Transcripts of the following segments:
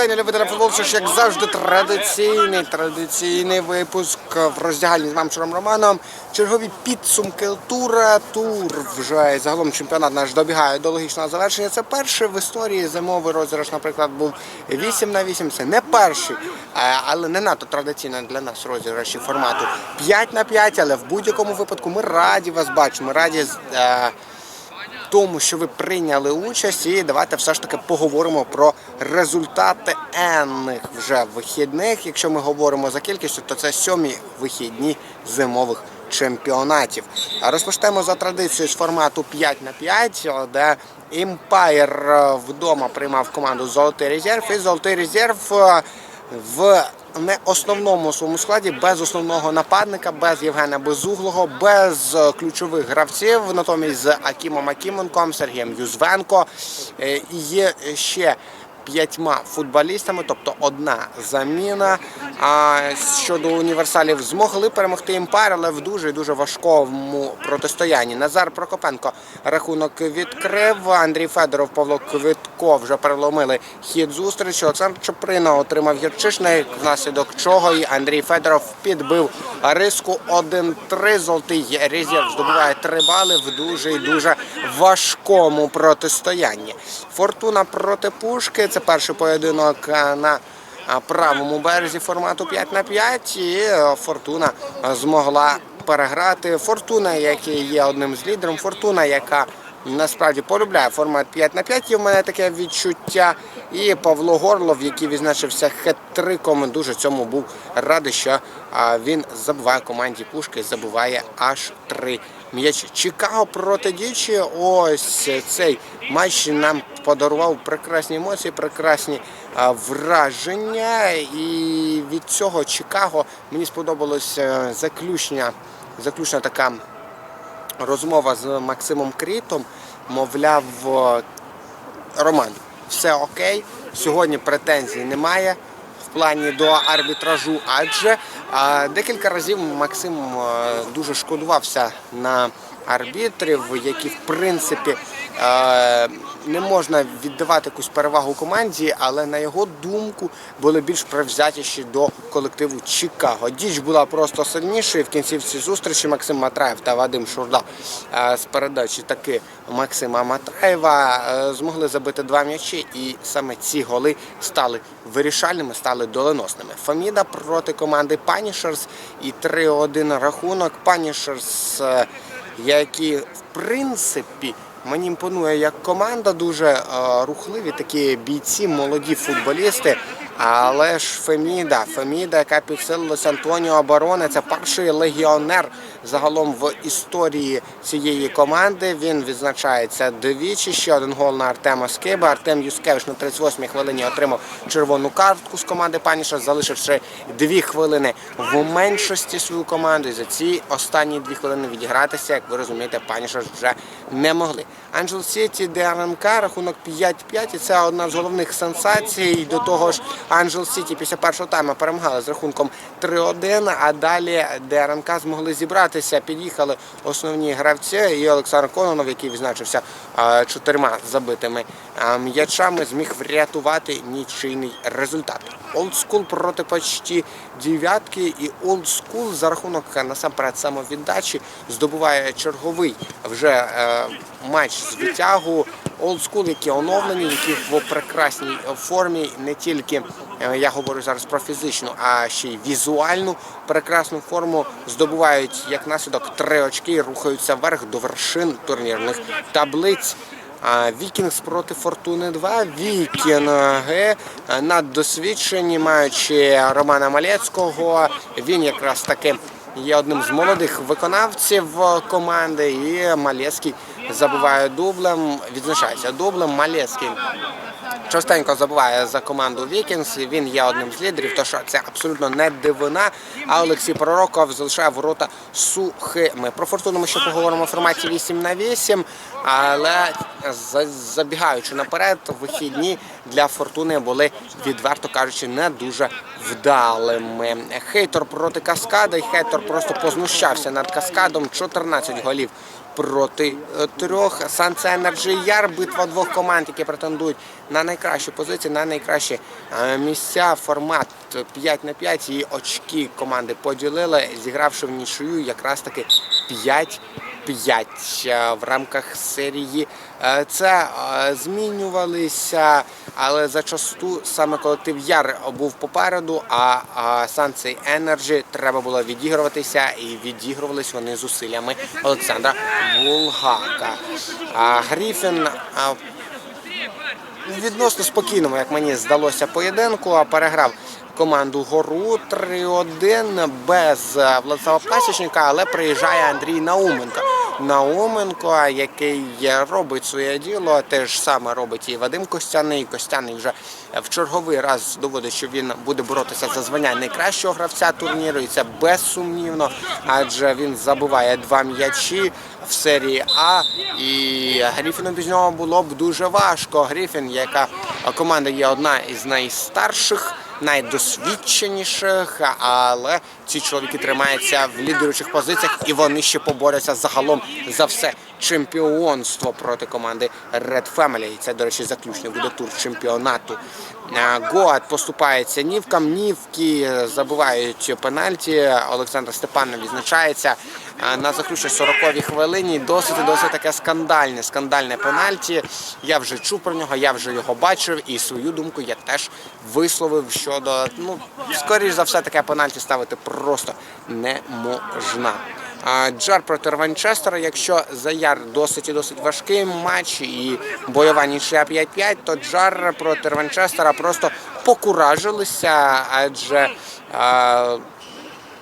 вітання любителям футболу. Що ж, як завжди, традиційний традиційний випуск в роздягальні з вами Шуром Романом. Чергові підсумки тура. Тур вже загалом чемпіонат наш добігає до логічного завершення. Це перший в історії зимовий розіграш, наприклад, був 8 на 8. Це не перший, е, але не надто традиційно для нас розіграші формату 5 на 5, але в будь-якому випадку ми раді вас бачимо. Ми раді. Тому, що ви прийняли участь, і давайте все ж таки поговоримо про результати енних вже вихідних. Якщо ми говоримо за кількістю, то це сьомі вихідні зимових чемпіонатів. Розпочнемо за традицією з формату 5 на 5, де Імпайр е, вдома приймав команду Золотий резерв, і Золотий резерв в не основному своєму складі, без основного нападника, без Євгена Безуглого, без е, ключових гравців, натомість з Акімом Акіменком, Сергієм Юзвенко. Е, І є ще п'ятьма футболістами, тобто одна заміна. А щодо універсалів змогли перемогти імпар, але в дуже дуже важкому протистоянні. Назар Прокопенко рахунок відкрив. Андрій Федоров, Павло Квитко вже переломили хід зустрічі. Олександр Чоприна отримав гірчишник, внаслідок чого і Андрій Федоров підбив риску 1-3. Золотий резерв здобуває 3 бали в дуже дуже важкому протистоянні. Фортуна проти Пушки. Це перший поєдинок е, на правому березі формату 5 на 5 і е, Фортуна е, змогла переграти. Фортуна, який є одним з лідерів, Фортуна, яка насправді полюбляє формат 5 на 5 є в мене таке відчуття. І Павло Горлов, який відзначився хет-триком, дуже цьому був радий, що він забуває команді Пушки, забуває аж три м'ячі. Чикаго проти Дічі. Ось цей матч нам подарував прекрасні емоції, прекрасні враження. І від цього Чикаго мені сподобалось е, заключення, заключна така розмова з Максимом Крітом. Мовляв, Роман, все окей. Сьогодні претензій немає в плані до арбітражу, адже декілька разів Максим дуже шкодувався на арбітрів, які в принципі е, не можна віддавати якусь перевагу команді, але на його думку були більш привзятіші до колективу Чикаго. Діч була просто сильнішою. В кінцівці зустрічі Максим Матраєв та Вадим Шурда е, з передачі таки Максима Матраєва е, змогли забити два м'ячі, і саме ці голи стали вирішальними, стали доленосними. Фаміда проти команди Панішерс і 3-1 рахунок. Панішерс, які в принципі. Мені імпонує як команда, дуже е, рухливі такі бійці, молоді футболісти. Але ж Феміда, Феміда, яка підсилилася Антоніо Оборони, це перший легіонер загалом в історії цієї команди. Він відзначається двічі. Ще один гол на Артема Скиба. Артем Юскевич на 38-й хвилині отримав червону картку з команди Паніша, залишивши дві хвилини в меншості свою команду. І за ці останні дві хвилини відігратися, як ви розумієте, Паніша вже не могли. Анджел Сіті ДРМК, рахунок 5-5, і це одна з головних сенсацій. До того ж, Анджел Сіті після першого тайму перемагали з рахунком 3-1, а далі ДРМК змогли зібратися, під'їхали основні гравці, і Олександр Кононов, який відзначився чотирма забитими м'ячами, зміг врятувати нічийний результат. Олдскул проти почті дев'ятки, і Олдскул за рахунок насамперед самовіддачі здобуває черговий вже е, матч з витягу. Олдскул, які оновлені, які в прекрасній формі, не тільки е, я говорю зараз про фізичну, а ще й візуальну прекрасну форму здобувають як наслідок три очки і рухаються вверх до вершин турнірних таблиць. Вікінгс проти Фортуни 2. Вікінги е, наддосвідчені, маючи Романа Малецького. Він якраз таки є одним з молодих виконавців команди. І Малецький забуває дублем, відзначається дублем. Малецький частенько забуває за команду Вікінс. Він є одним з лідерів, тож це абсолютно не дивина. А Олексій Пророков залишає ворота сухими. Про фортуну ми ще поговоримо в форматі 8 на 8, але за- забігаючи наперед, вихідні для фортуни були, відверто кажучи, не дуже вдалими. Хейтор проти каскада, і хейтор просто познущався над каскадом. 14 голів проти е, трьох. Санце Енерджі Яр, битва двох команд, які претендують на найкращі позиції, на найкращі е, місця. Формат 5 на 5 і очки команди поділили, зігравши в нічию якраз таки 5 5 е, в рамках серії. Е, Це е, змінювалися, але зачасту саме колектив Яр був попереду, а Санцей Енерджі треба було відігруватися, і відігрувались вони зусиллями Олександра Булгака. Гріфін відносно спокійному, як мені здалося, поєдинку, а переграв команду Гору 3-1 без е, Владислава Пасічника, але приїжджає Андрій Науменко. Науменко, який робить своє діло, те ж саме робить і Вадим Костяний. Костяний вже в черговий раз доводить, що він буде боротися за звання найкращого гравця турніру, і це безсумнівно, адже він забиває два м'ячі в серії А. І Гріфіну без нього було б дуже важко. Гріфін, яка команда є одна із найстарших. Найдосвідченіших, але ці чоловіки тримаються в лідеруючих позиціях і вони ще поборються загалом за все чемпіонство проти команди Red Family. І це, до речі, заключний буде тур чемпіонату. Е, Гоат поступається нівкам. Нівки забувають пенальті. Олександр Степанов відзначається е, на заключній 40-й хвилині. Досить досить таке скандальне, скандальне пенальті. Я вже чув про нього, я вже його бачив, і свою думку я теж висловив щодо ну, скоріш за все, таке пенальті ставити просто не можна. Джар проти Ранчестера, якщо Заяр досить і досить важкий матч і бойова нічия 5-5, то Джар проти Ранчестера просто покуражилися, адже а,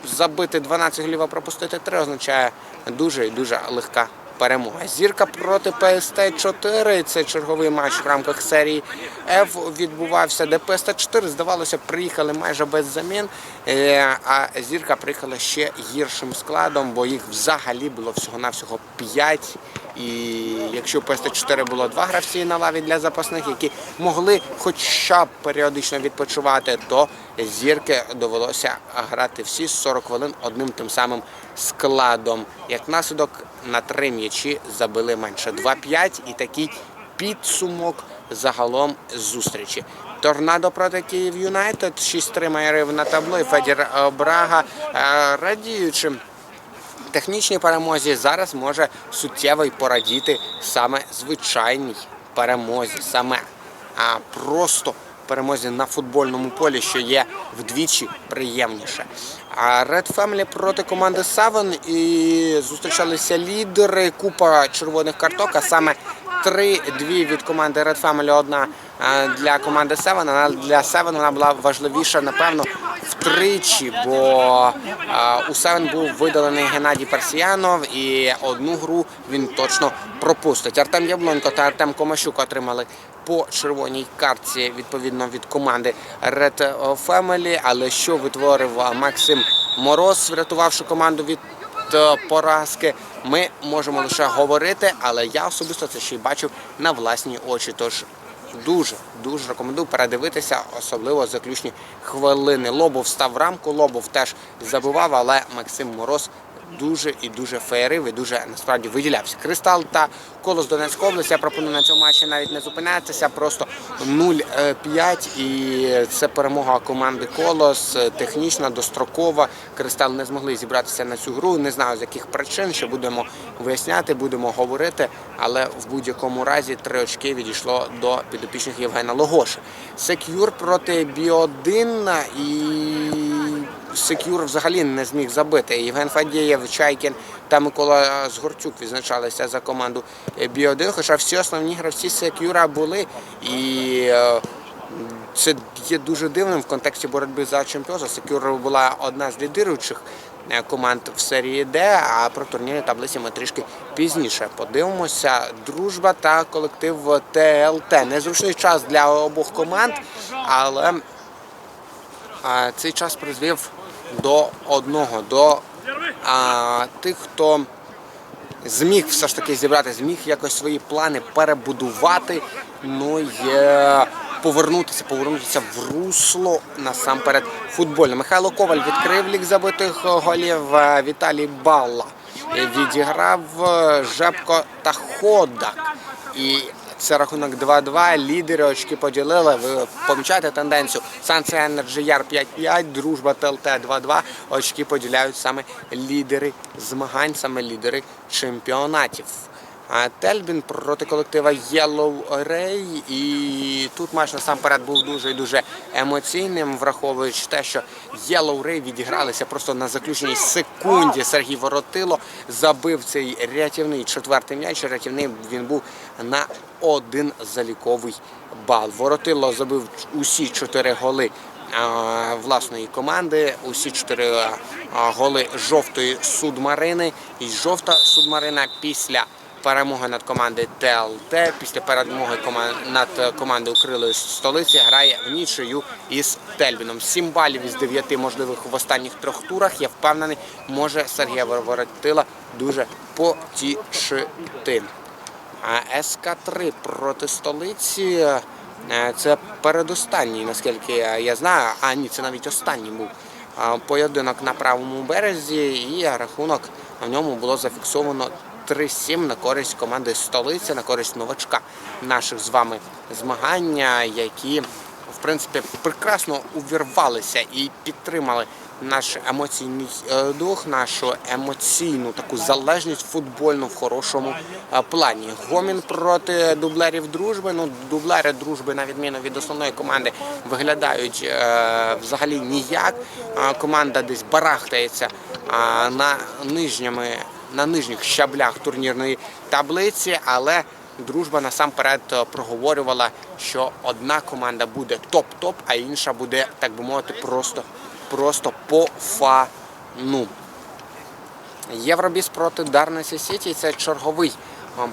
забити 12 голів, а пропустити 3 означає дуже і дуже легка перемога. Зірка проти ПСТ 4. Це черговий матч в рамках серії F відбувався, де ПСТ 4 здавалося, приїхали майже без замін. Е, А зірка приїхала ще гіршим складом, бо їх взагалі було всього-навсього 5. І якщо ПСТ 4 було два гравці на лаві для запасних, які могли хоча б періодично відпочивати, то зірки довелося грати всі 40 хвилин одним тим самим складом. Як наслідок на три м'ячі забили менше 2-5 і такий підсумок загалом зустрічі. Торнадо проти Київ Юнайтед 6-3 майорив на табло і Федір Брага е, радіючи технічній перемозі зараз може суттєво й порадіти саме звичайній перемозі, саме а, просто перемозі на футбольному полі, що є вдвічі приємніше. А Red Family проти команди Seven і зустрічалися лідери, купа червоних карток, а саме три-дві від команди Red Family, одна для команди Seven, а для Seven вона була важливіша, напевно, втричі, бо е, у Севен був видалений Геннадій Персіянов і одну гру він точно пропустить. Артем Яблонько та Артем Комащук отримали по червоній картці відповідно від команди Red Family. Але що витворив Максим Мороз, врятувавши команду від е, поразки, ми можемо лише говорити, але я особисто це ще й бачив на власні очі. Тож Дуже дуже рекомендую передивитися, особливо заключні хвилини. Лобов став в рамку, Лобов теж забивав, але Максим Мороз дуже і дуже феєрив і дуже насправді виділявся. Кристал та Колос Донецької області. Я пропоную на цьому матчі навіть не зупинятися. Просто 0-5 і це перемога команди Колос. Технічна, дострокова. Кристал не змогли зібратися на цю гру. Не знаю з яких причин. Ще будемо виясняти, будемо говорити. Але в будь-якому разі три очки відійшло до підопічних Євгена Логоши. Секюр проти Біодин і Секюр взагалі не зміг забити. Євген Фадєєв, Чайкін та Микола Згорчук відзначалися за команду Бі-1, хоча всі основні гравці Секюра були. І е, це є дуже дивним в контексті боротьби за чемпіонство. Секюр була одна з лідируючих е, команд в серії Д, а про турнірні таблиці ми трішки пізніше подивимося. Дружба та колектив ТЛТ. Незручний час для обох команд, але цей час призвів до одного, до а, тих, хто зміг все ж таки зібрати, зміг якось свої плани перебудувати, ну і повернутися, повернутися в русло насамперед футбольне. Михайло Коваль відкрив лік забитих голів. е, Віталій Балла відіграв е, Жепко та Ходак. І це рахунок 2-2. Лідери очки поділили. Ви помічаєте тенденцію. Санце Енерджі Яр 5-5, дружба ТЛТ 2-2. Очки поділяють саме лідери змагань, саме лідери чемпіонатів. Тельбін проти колектива Yellow Ray. І тут матч насамперед був дуже дуже емоційним, враховуючи те, що Yellow Ray відігралися просто на заключній секунді. Сергій Воротило забив цей рятівний четвертий м'яч. Рятівний він був на один заліковий бал. Воротило забив усі чотири голи власної команди. Усі чотири голи жовтої судмарини. І жовта судмарина після перемоги над командою ТЛТ, після перемоги над командою Крилої столиці грає в нічию із Тельбіном. Сім балів із дев'яти можливих в останніх трьох турах. Я впевнений, може Сергія Воротила дуже потішити. А СК-3 проти столиці. е, Це передостанній, наскільки я знаю. А ні, це навіть останній був поєдинок на правому березі, і рахунок в ньому було зафіксовано 3-7 на користь команди столиці, на користь новачка наших з вами змагання, які в принципі прекрасно увірвалися і підтримали наш емоційний е, дух, нашу емоційну таку залежність футбольну в хорошому е, плані. Гомін проти дублерів дружби. Ну, дублери дружби, на відміну від основної команди, виглядають е, взагалі ніяк. Команда десь барахтається на нижніми, на нижніх щаблях турнірної таблиці, але дружба насамперед е, проговорювала, що одна команда буде топ-топ, а інша буде, так би мовити, просто, просто по фану. Євробіс проти Дарнесі Сіті це черговий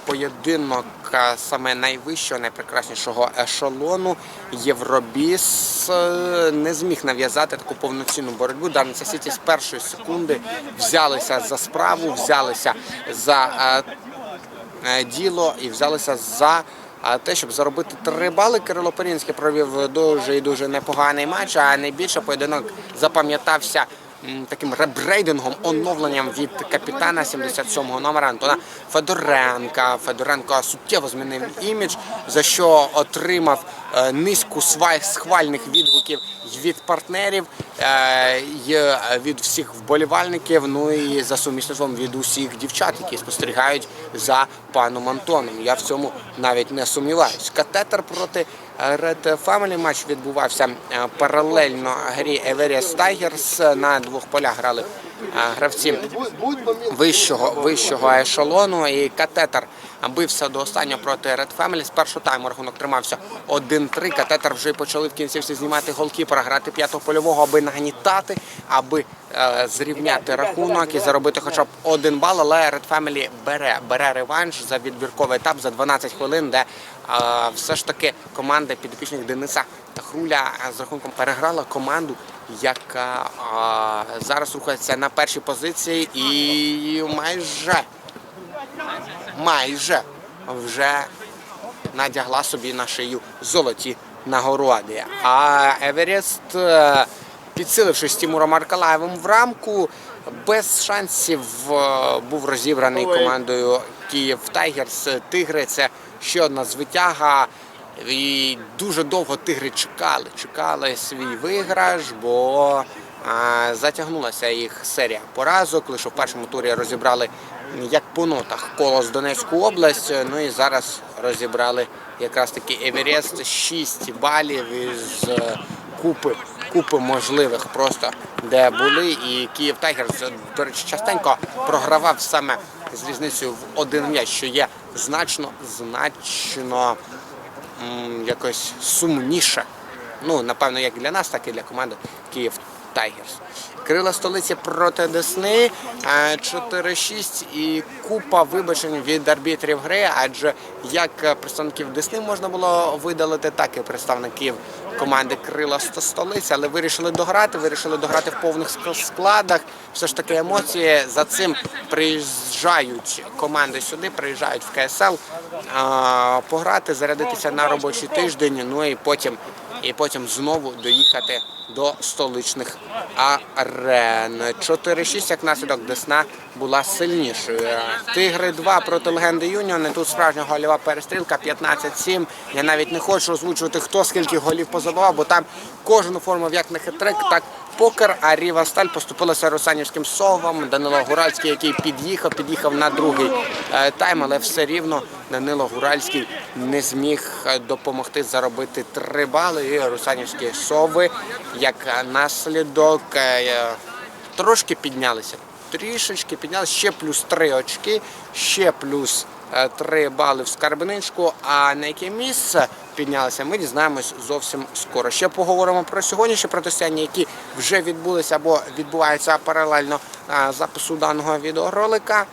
поєдинок е, саме найвищого, найпрекраснішого ешелону. Євробіс е, не зміг нав'язати таку повноцінну боротьбу. Дарнесі Сіті з першої секунди взялися за справу, взялися за е, діло і взялися за е, те, щоб заробити три бали. Кирило Перінський провів дуже і дуже непоганий матч, а найбільше поєдинок запам'ятався таким ребрейдингом, оновленням від капітана 77-го номера Антона Федоренка. Федоренко суттєво змінив імідж, за що отримав е, низку схвальних відгуків від партнерів, е, й від всіх вболівальників, ну і за сумісництвом від усіх дівчат, які спостерігають за паном Антоном. Я в цьому навіть не сумніваюсь. Катетер проти е, Red Family матч відбувався е, паралельно грі Everest Tigers. На двох полях грали е, гравці вищого, вищого ешелону. І катетер бився до останнього проти Red Family. З тайму рахунок тримався 1-3. Катетер вже почали в кінцівці знімати голкіпера, грати п'ятого польового, аби нагнітати, аби е, зрівняти рахунок і заробити хоча б один бал. Але Red Family бере, бере реванш за відбірковий етап за 12 хвилин, де е, все ж таки команда підопічних Дениса Хруля з рахунком переграла команду, яка зараз рухається на першій позиції і майже майже вже надягла собі на шию золоті нагороди. А Еверест, е, підсилившись з Тимуром Аркалаєвим в рамку, без шансів е, був розібраний командою Київ Тайгерс. Тигри це ще одна звитяга. І дуже довго тигри чекали, чекали свій виграш, бо затягнулася їх серія поразок. Лише в першому турі розібрали як по нотах колос Донецьку область. Ну і зараз розібрали якраз таки Еверест 6 балів із е, купи, купи можливих просто де були. І Київ Тайгерс, до речі, частенько програвав саме з різницею в один м'яч, що є значно, значно м, якось сумніше. Ну, напевно, як для нас, так і для команди Київ Тайгерс. Крила столиці проти Десни е, 4-6 і купа вибачень від арбітрів гри, адже як е, представників Десни можна було видалити, так і представників команди Крила Сто- столиці, але вирішили дограти, вирішили дограти в повних складах. Все ж таки емоції за цим приїжджають команди сюди, приїжджають в КСЛ пограти, зарядитися на робочий тиждень, ну і потім, і потім знову доїхати до столичних арен. 4-6 як наслідок Десна була сильнішою. Тигри 2 проти легенди Юніони. Тут справжня голіва перестрілка 15-7. Я навіть не хочу озвучувати, хто скільки голів позабував, бо там кожен оформив як на хитрик, так покер. А Ріва Сталь поступилася Русанівським совом. Данило Гуральський, який під'їхав, під'їхав на другий е, тайм, але все рівно Данило Гуральський не зміг е, допомогти заробити три бали. І Русанівські сови, як наслідок, е, трошки піднялися. Трішечки піднялися, ще плюс три очки, ще плюс три бали в скарбничку. А на яке місце піднялися, ми дізнаємось зовсім скоро. Ще поговоримо про сьогоднішні протистояння, які вже відбулися або відбуваються паралельно запису даного відеоролика.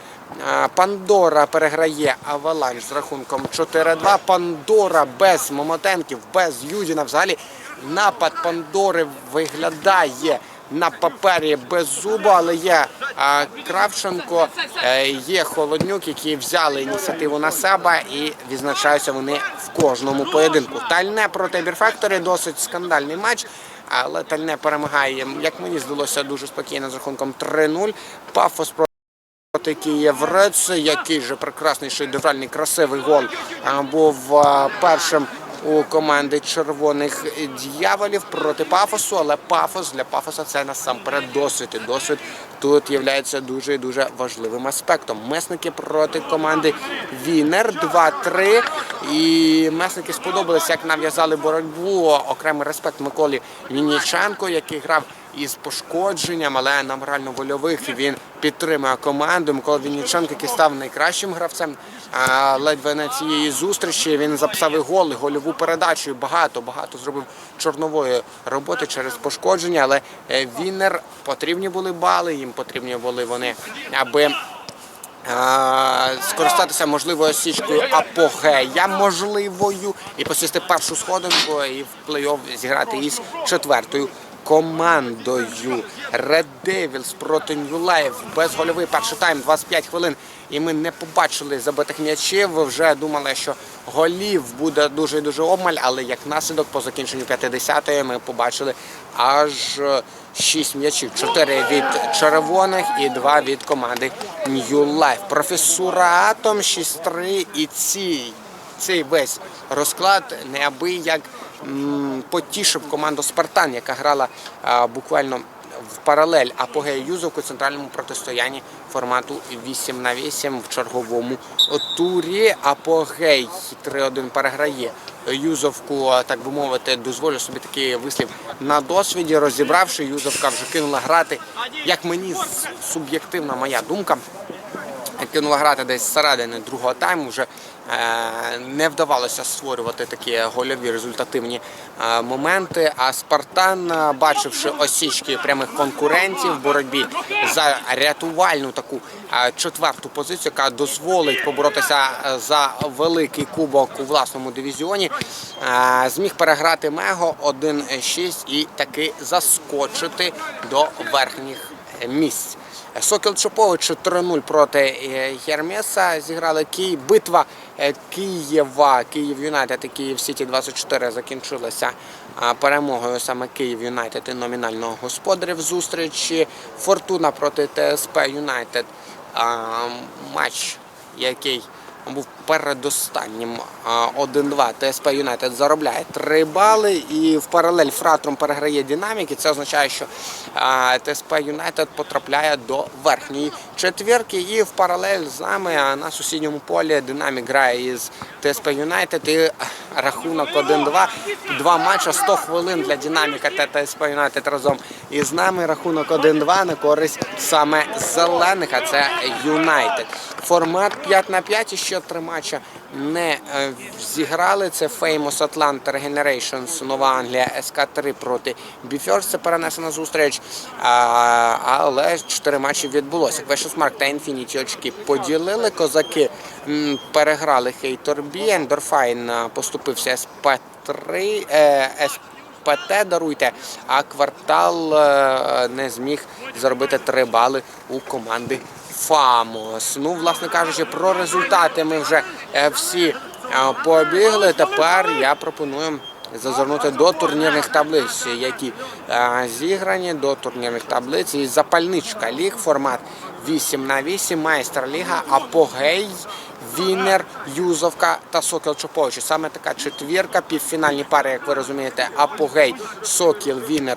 Пандора переграє Аваланж з рахунком 4-2. Пандора без Момотенків, без Юдіна. Взагалі напад Пандори виглядає на папері без зуба, але є Кравченко, е, є Холоднюк, які взяли ініціативу на себе і відзначаються вони в кожному поєдинку. Тальне проти Бірфактори досить скандальний матч. Але Тальне перемагає, як мені здалося, дуже спокійно з рахунком 3-0. Пафос проти Київрец, який же прекрасний шедевральний красивий гол був першим у команди червоних дьяволів проти пафосу, але пафос для пафоса це насамперед досвід. І досвід тут є дуже дуже важливим аспектом. Месники проти команди Вінер 2-3. І месники сподобалися, як нав'язали боротьбу. Окремий респект Миколі Мініченко, який грав із пошкодженням, але на морально-вольових він підтримує команду. Микола Вінниченко, який став найкращим гравцем ледве на цієї зустрічі. Він записав і гол, і гольову передачу. і Багато багато зробив чорнової роботи через пошкодження. Але е, Віннер потрібні були бали. Їм потрібні були вони, аби. Скористатися можливою січкою апогея можливою і посісти першу сходинку і в плей-офф зіграти із четвертою командою. Red Devils проти New Life. Безгольовий перший тайм, 25 хвилин. І ми не побачили забитих м'ячів. Вже думали, що голів буде дуже дуже обмаль, але як наслідок по закінченню 50-ї ми побачили аж 6 м'ячів. 4 від червоних і 2 від команди New Life. Професура Атом 6-3 і ці цей весь розклад неабияк потішив команду Спартан, яка грала а, буквально в паралель апогею Юзовку центральному протистоянні формату 8 на 8 в черговому турі. Апогей 3-1 переграє Юзовку, так би мовити, дозволю собі такий вислів на досвіді. Розібравши, Юзовка вже кинула грати. Як мені суб'єктивна моя думка, кинула грати десь середини другого тайму. Вже не вдавалося створювати такі гольові результативні е, моменти. А Спартан, е, бачивши осічки прямих конкурентів в боротьбі за рятувальну таку е, четверту позицію, яка дозволить поборотися е, за великий кубок у власному дивізіоні, е, зміг переграти Мего 1-6 і таки заскочити до верхніх місць. Сокіл Чопович 4-0 проти е, Гермеса зіграли Київ. Битва е, Києва, Київ Юнайтед і Київ Сіті 24 закінчилася перемогою саме Київ Юнайтед і номінального господарів зустрічі. Фортуна проти ТСП Юнайтед. Матч, який був передостаннім 1-2. ТСП Юнайтед заробляє 3 бали і в паралель Фратром переграє Динамік. І це означає, що ТСП Юнайтед потрапляє до верхньої четвірки. І в паралель з нами на сусідньому полі Динамік грає із ТСП Юнайтед і рахунок 1-2. Два матчі 100 хвилин для Динаміка та ТСП Юнайтед разом із нами. Рахунок 1-2 на користь саме зелених, а це Юнайтед. Формат 5 на 5 і ще три матчі не е, зіграли. Це Famous Atlanta Regenerations, Нова Англія, СК-3 проти Біферс. Це перенесена зустріч. Але чотири матчі відбулося. Квешесмарк та Інфініті очки поділили. Козаки переграли Хейторбі. Ендорфайн поступився СП-3. Е, СП ПТ даруйте, а квартал е, не зміг заробити три бали у команди Фамос. Ну, власне кажучи, про результати ми вже е, всі е, побігли. Тепер я пропоную зазирнути до турнірних таблиць, які е, зіграні до турнірних таблиць. І запальничка ліг формат 8 на 8, майстер ліга, апогей. Вінер, Юзовка та Сокіл Чоповичі. Саме така четвірка, півфінальні пари, як ви розумієте, Апогей, Сокіл, Вінер,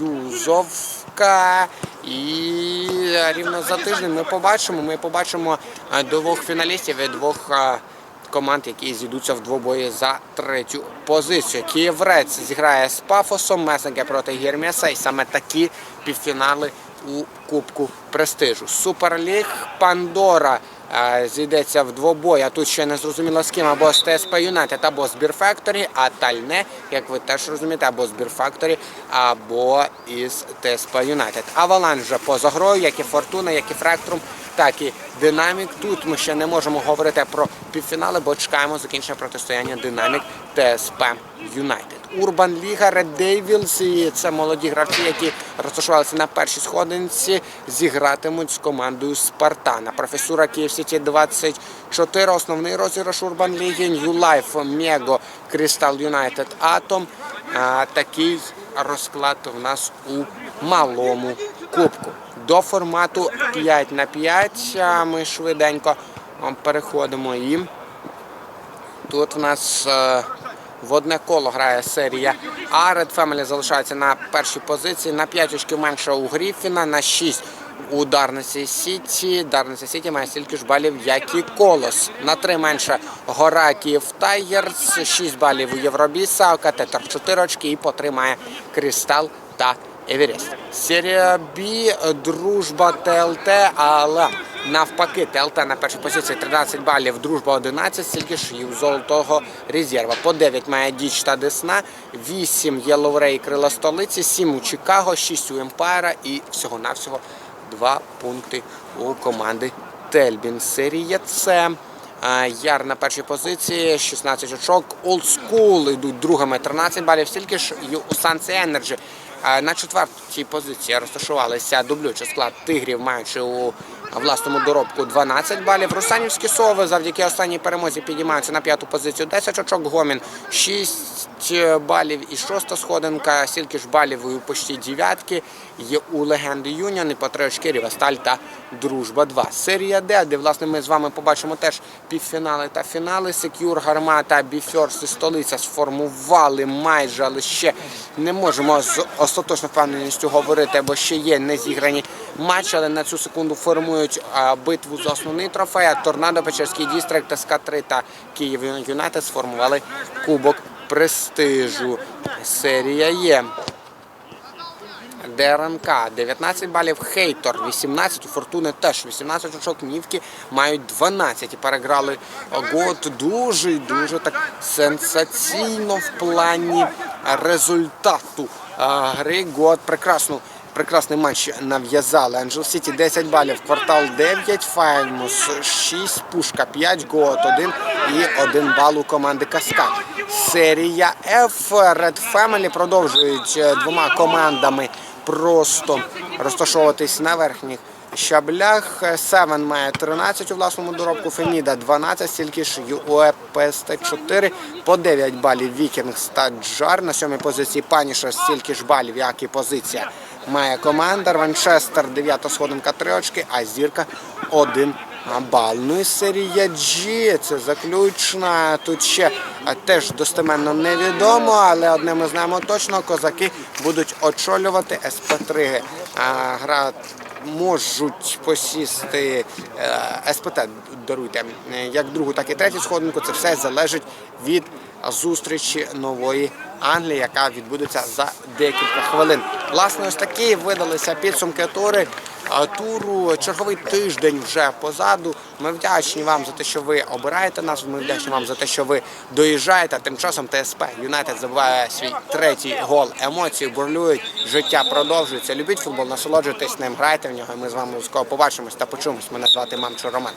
Юзовка. І рівно за тиждень ми побачимо. Ми побачимо е, двох фіналістів і двох е, команд, які зійдуться в двобої за третю позицію. Київрець зіграє з Пафосом, Месенке проти Гермеса. І саме такі півфінали у Кубку Престижу. Суперліг Пандора зійдеться в двобой, а тут ще не зрозуміло з ким, або з ТСП Юнайтед, або з Бір Факторі, а Тальне, як ви теж розумієте, або з Бір Факторі, або із ТСП Юнайтед. Аваланж вже поза грою, як і Фортуна, як і Фректрум, так і Динамік. Тут ми ще не можемо говорити про півфінали, бо чекаємо закінчення протистояння Динамік ТСП Юнайтед. Урбан Ліга, Ред Дейвілс, і це молоді гравці, які розташувалися на першій сходинці, зігратимуть з командою Спартана. Професура Київ Сіті 24, основний розіграш Урбан Ліги, New Life, Мего, Кристал Юнайтед Атом. Такий розклад у нас у малому кубку. До формату 5 на 5 ми швиденько переходимо і Тут в нас е, в одне коло грає серія А. Red Family залишається на першій позиції. На 5 очків менше у Гріфіна, на 6 у Дарниці Сіті. Дарниця Сіті має стільки ж балів, як і Колос. На 3 менше Гора Київ Тайгерс, 6 балів у Євробіса, Катетер 4 очки і по 3 має Кристал та Еверест. Серія Б, дружба ТЛТ, але навпаки, ТЛТ на першій позиції 13 балів, дружба 11, стільки ж і золотого резерва. По 9 має Діч та Десна, 8 Єловрей Крила столиці, 7 у Чикаго, 6 у Емпайра і всього-навсього 2 пункти у команди Тельбін. Серія С. Яр на першій позиції, 16 очок. School йдуть другими 13 балів, стільки ж у Sunset Energy. На четвертій позиції розташувалися дублюючий склад тигрів, маючи у власному доробку 12 балів. Русанівські сови завдяки останній перемозі підіймаються на п'яту позицію 10 очок. Гомін 6 балів і шоста сходинка, стільки ж балів і почти дев'ятки. Є у легенди Юніон і по три очки Рівасталь та Дружба 2. Серія Д, де власне ми з вами побачимо теж півфінали та фінали. Секюр, Гармата, Біфьорс і столиця сформували майже, але ще не можемо з остаточною впевненістю говорити, бо ще є незіграні матчі, але на цю секунду формують битву за основний трофей. А Торнадо, Печерський дістрикт, СК-3 та Київ Юнайтед сформували кубок престижу. Серія є. ДРНК 19 балів, Хейтор. 18, Фортуни теж 18 очок, Нівки мають 12 і переграли год. Дуже дуже так сенсаційно в плані результату гри. Год прекрасну. Прекрасний матч нав'язали. Анджел Сіті 10 балів, квартал 9, Файмус 6, Пушка 5, Гоот 1 і 1 бал у команди Каскад. Серія F Red Family продовжують е, двома командами просто розташовуватись на верхніх щаблях. Севен має 13 у власному доробку, Феміда 12, стільки ж ЮОПСТ 4 по 9 балів Вікінгс та Джар. На сьомій позиції Паніша стільки ж балів, як і позиція має команда. Ванчестер 9 сходинка 3 очки, а зірка 1 бал. Ну і серія G, це заключна. Тут ще теж достеменно невідомо, але одне ми знаємо точно, козаки будуть очолювати СП3. А, Гра можуть посісти е, СПТ, даруйте, е, як другу, так і третю сходинку. Це все залежить від зустрічі нової Англії, яка відбудеться за декілька хвилин. Власне, ось такі видалися підсумки тури. Туру черговий тиждень вже позаду. Ми вдячні вам за те, що ви обираєте нас. Ми вдячні вам за те, що ви доїжджаєте. Тим часом ТСП Юнайтед забиває свій третій гол. Емоції бурлюють, життя продовжується. Любіть футбол, насолоджуйтесь ним, грайте в нього. Ми з вами обов'язково побачимось та почуємось. Мене звати Мамчо Роман.